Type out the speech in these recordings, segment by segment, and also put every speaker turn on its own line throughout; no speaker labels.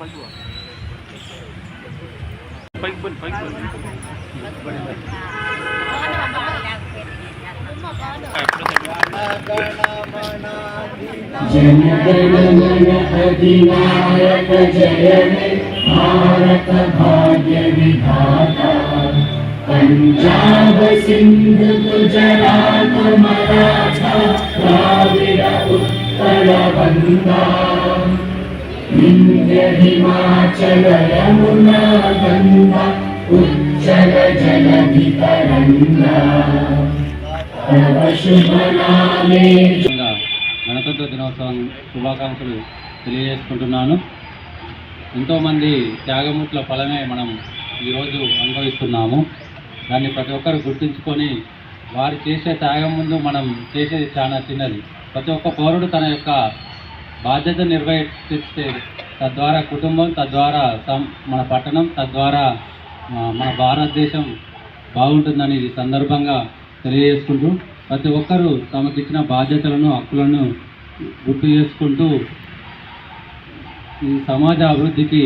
जय ಬನ್ನಿ जय मे भारत भाग्य विधाता पंजाब सिंध गुजरात मराठा उत्तर
बंदा గణతంత్ర దినోత్సవం శుభాకాంక్షలు తెలియజేసుకుంటున్నాను. ఎంతోమంది త్యాగముట్ల ఫలమే మనం ఈరోజు అనుభవిస్తున్నాము. దాన్ని ప్రతి ఒక్కరు గుర్తుంచుకొని వారు చేసే త్యాగం ముందు మనం చేసేది చాలా చిన్నది. ప్రతి ఒక్క పౌరుడు తన యొక్క బాధ్యత నిర్వహిస్తే తద్వారా కుటుంబం తద్వారా మన పట్టణం తద్వారా మన భారతదేశం బాగుంటుందని ఈ సందర్భంగా తెలియజేసుకుంటూ ప్రతి ఒక్కరూ తమకిచ్చిన బాధ్యతలను హక్కులను గుర్తు చేసుకుంటూ ఈ సమాజ అభివృద్ధికి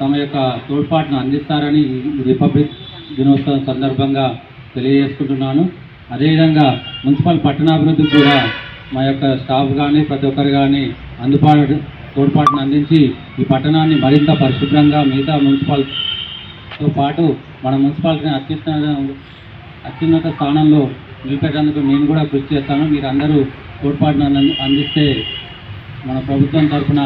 తమ యొక్క తోడ్పాటును అందిస్తారని రిపబ్లిక్ దినోత్సవం సందర్భంగా తెలియజేసుకుంటున్నాను. అదేవిధంగా మున్సిపల్ పట్టణాభివృద్ధికి కూడా మా యొక్క స్టాఫ్ కానీ ప్రతి ఒక్కరు కానీ అందుబాటు తోడ్పాటును అందించి ఈ పట్టణాన్ని మరింత పరిశుభ్రంగా మిగతా మున్సిపల్తో పాటు మన మున్సిపాలిటీని అత్యున్నత అత్యున్నత స్థానంలో నిలిపేటందుకు నేను కూడా కృషి చేస్తాను. మీరు అందరూ తోడ్పాటును అంది- అందిస్తే మన ప్రభుత్వం తరఫున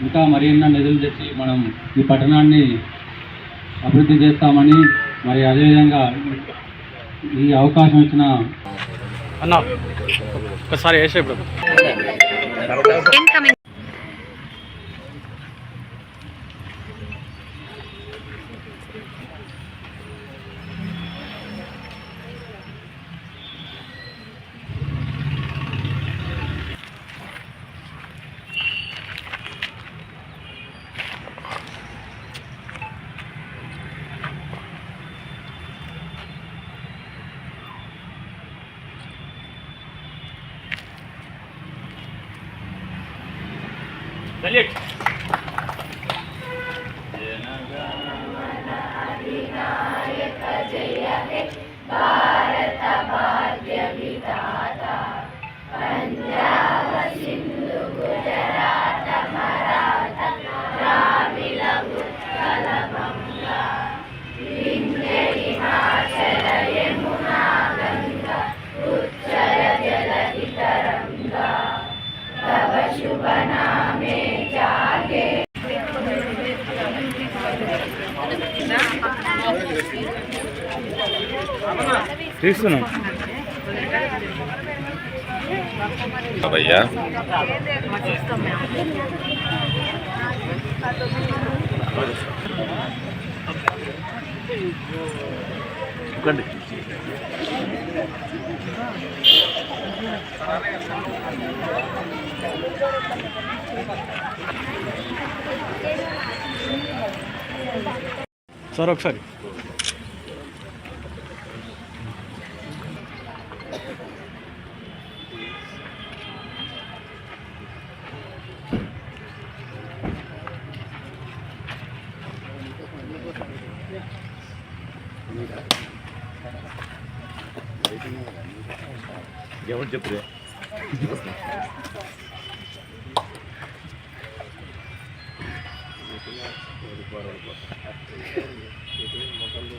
ఇంకా మరిన్న నిధులు తెచ్చి మనం ఈ పట్టణాన్ని అభివృద్ధి చేస్తామని మరి అదేవిధంగా ఈ అవకాశం ఇచ్చిన
అన్న ఒకసారి వేసే Salut! Bye. తీస్తున్నాం
భయ్యా
ఇవ్వండి సార్ ఒకసారి.
ఎవరు చెప్పురే
మొక్కలు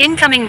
Incoming.